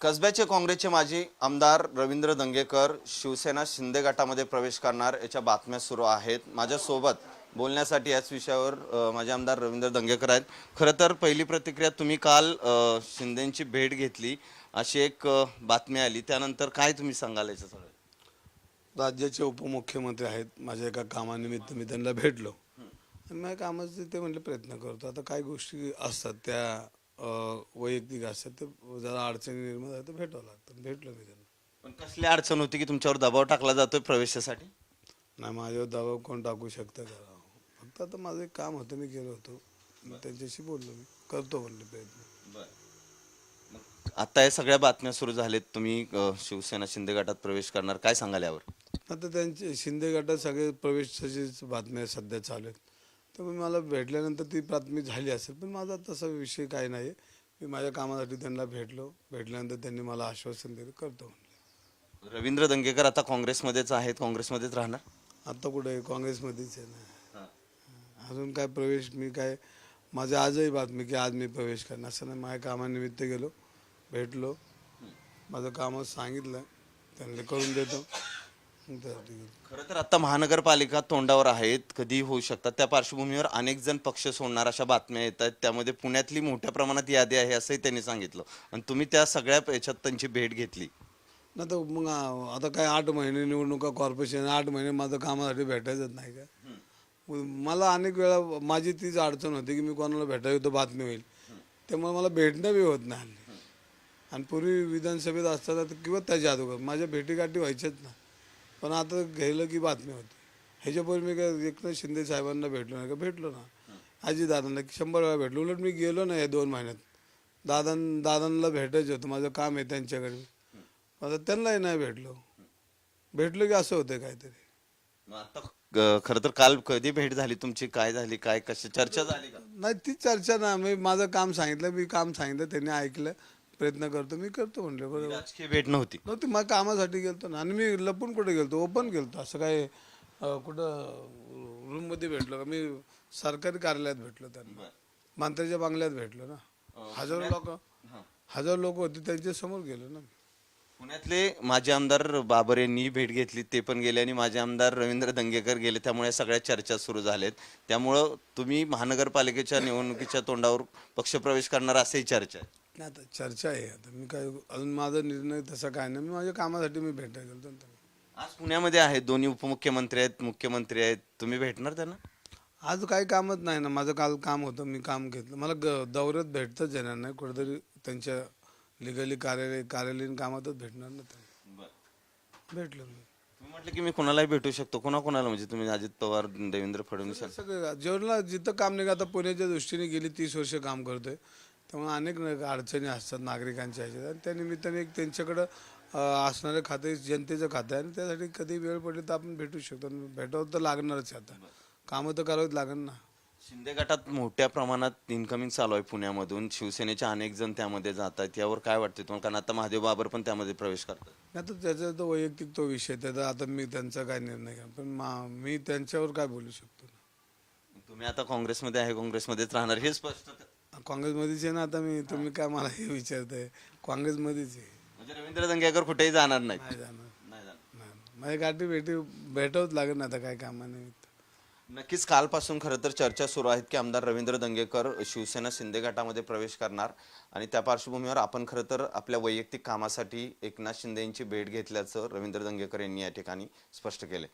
कसब्याचे काँग्रेसचे माजी आमदार रवींद्र दंगेकर शिवसेना शिंदे गटामध्ये प्रवेश करणार याच्या बातम्या सुरू आहेत. माझ्यासोबत बोलण्यासाठी याच विषयावर माझे आमदार रवींद्र दंगेकर आहेत. खरं तर पहिली प्रतिक्रिया तुम्ही काल शिंदेची भेट घेतली अशी एक बातमी आली. त्यानंतर काय तुम्ही सांगाल याच्या सगळं राज्याचे उपमुख्यमंत्री आहेत. माझ्या एका कामानिमित्त मी त्यांना भेटलो. आणि माझ्या कामाचे ते म्हटले प्रयत्न करतो. आता काय गोष्टी असतात त्या वैयक्तिक असतात ते जरा अडचणी निर्माण झाल्या तर भेटावं लागतं. भेटलो मी त्यांना. पण कसली अडचण होती की तुमच्यावर दबाव टाकला जातोय प्रवेशासाठी? नाही माझ्यावर दबाव कोण टाकू शकतं का फक्त आता माझं एक काम होतं मी गेलो होतो. त्यांच्याशी बोललो मी. करतो म्हणले प्रयत्न. आता या सगळ्या बातम्या सुरू झाल्यात तुम्ही अ, शिवसेना शिंदे गटात प्रवेश करणार. काय सांगाल यावर? आता त्यांचे शिंदे गटात सगळे प्रवेशाचीच बातम्या सध्या चालू आहेत. त्यामुळे मला भेटल्यानंतर ती बातमी झाली असेल. पण माझा तसा विषय काही नाही मी माझ्या कामासाठी त्यांना भेटलो. भेटल्यानंतर त्यांनी मला आश्वासन दिलं. करतो म्हणले. रवींद्र दंगेकर आता काँग्रेसमध्येच आहेत. काँग्रेसमध्येच राहणार? आता कुठे? काँग्रेसमध्येच आहे ना. अजून काय प्रवेश मी काय माझ्या आजही बातमी की आज मी प्रवेश करणार. असं नाही माझ्या कामानिमित्त गेलो भेटलो. माझं काम सांगितलं. त्यांनी करून देतो. खरं तर आता महानगरपालिका तोंडावर आहेत कधी होऊ शकतात. त्या पार्श्वभूमीवर अनेक जण पक्ष सोडणार अशा बातम्या येत आहेत. त्यामध्ये पुण्यातली मोठ्या प्रमाणात यादी आहे असंही त्यांनी सांगितलं. आणि तुम्ही त्या सगळ्या याच्यात त्यांची भेट घेतली. ना तर मग आता काय आठ महिने निवडणुका कॉर्पोरेशन आठ महिने माझं कामासाठी भेटायचंच नाही का? मला अनेक वेळा माझी तीच अडचण होती की मी कोणाला भेटायला तर बातमी होईल. त्यामुळे मला भेटणं बी होत नाही. आणि पूर्वी विधानसभेत असताना तर किंवा त्याच्या अगोदर माझ्या भेटीगाठी व्हायच्याच ना पण आता गेलं की बातमी होती. ह्याच्यापूर्वी मी काय एकनाथ शिंदे साहेबांना भेटलो नाही का? भेटलो ना. आजी दादांना शंभर वेळा भेटलो. उलट मी गेलो ना या दोन महिन्यात. दादां दादांना भेटायचं होतं. माझं काम आहे त्यांच्याकडे. आता त्यांनाही नाही भेटलो. भेटलो की असं होतं काहीतरी. आता अं, खरं तर काल कधी भेट झाली तुमची? काय झाली? काय कशी? चर्चा झाली का? नाही ती चर्चा ना. मी माझं काम सांगितलं. मी काम सांगितलं. त्यांनी ऐकलं. प्रयत्न करतो. मी करतो म्हणले बरोबर. राजकीय भेट नव्हती. नव्हती मग कामासाठी गेलतो ना. आणि मी लपून कुठे गेलतो? ओपन गेलतो. असं काय अं, कुठं रूममध्ये भेटलो का? मी सरकारी कार्यालयात भेटलो त्यांना. मंत्र्याच्या बंगल्यात भेटलो ना. हजारो लोक हजारो लोक होते. त्यांच्यासमोर गेलो ना. पुण्यातले माजी आमदार बाबर यांनी भेट घेतली ते पण गेले आणि माजी आमदार रवींद्र दंगेकर गेले. त्यामुळे सगळ्या चर्चा सुरू झाल्यात. त्यामुळं तुम्ही महानगरपालिकेच्या निवडणुकीच्या तोंडावर पक्षप्रवेश करणार असेही चर्चा आहे. नाही आता चर्चा आहे. आता मी काय अजून माझा निर्णय तसा काय नाही. मी माझ्या कामासाठी मी भेटायला गेलो ना. आज पुण्यामध्ये आहेत दोन्ही उपमुख्यमंत्री आहेत मुख्यमंत्री आहेत. तुम्ही भेटणार त्यांना? आज काही कामच नाही ना. माझं काल काम होतं मी काम घेतलं. मला ग दौऱ्यात भेटतच येणार नाही. कुठेतरी त्यांच्या लिगली कार्यालय कार्यालयीन कामातच भेटणार ना त्यांना भेटलो मी. म्हटलं की मी कोणालाही भेटू शकतो. कोणा कोणाला म्हणजे तुम्ही अजित पवार देवेंद्र फडणवीस सगळं जेवढला जिथं काम नाही आता पुण्याच्या दृष्टीने गेली तीस वर्ष काम करतोय. त्यामुळे अनेक अडचणी असतात नागरिकांच्या ह्याच्यात. आणि त्या निमित्ताने एक त्यांच्याकडं असणारं खातं जनतेचं खातं आहे. आणि त्यासाठी कधी वेळ पडली तर आपण भेटू शकतो. भेटावं तर लागणारच आता. कामं तर करावीच लागणार ना. शिंदे गटात मोठ्या प्रमाणात इन्कमिंग चालू आहे पुण्यामधून. शिवसेनेचे अनेक जण त्यामध्ये जात आहेत. यावर काय वाटते तुम्हाला? कारण आता महादेव बाबर पण त्यामध्ये प्रवेश करतात. तर त्याचा तो वैयक्तिक तो विषय त्याचा आता मी त्यांचा काय निर्णय घ्या पण मा त्यांच्यावर काय बोलू शकतो? तुम्ही आता काँग्रेसमध्ये आहे काँग्रेसमध्येच राहणार. हे स्पष्ट काँग्रेसमध्येच आहे ना आता मी. तुम्ही काय मला हे विचारताय? काँग्रेसमध्येच आहे. म्हणजे रवींद्र दंगेकर कुठेही जाणार नाही नाही जाणार. नाही जाणार. नाही. माझ्या गाठी भेटी भेटवच लागेल ना आता काय कामानिमित्त. नक्कीच कालपासून खरं तर चर्चा सुरू आहेत की आमदार रवींद्र दंगेकर शिवसेना शिंदे गटामध्ये प्रवेश करणार आणि त्या पार्श्वभूमीवर आपण खरं तर आपल्या वैयक्तिक कामासाठी एकनाथ शिंदे यांची भेट घेतल्याचं रवींद्र दंगेकर यांनी या ठिकाणी स्पष्ट केले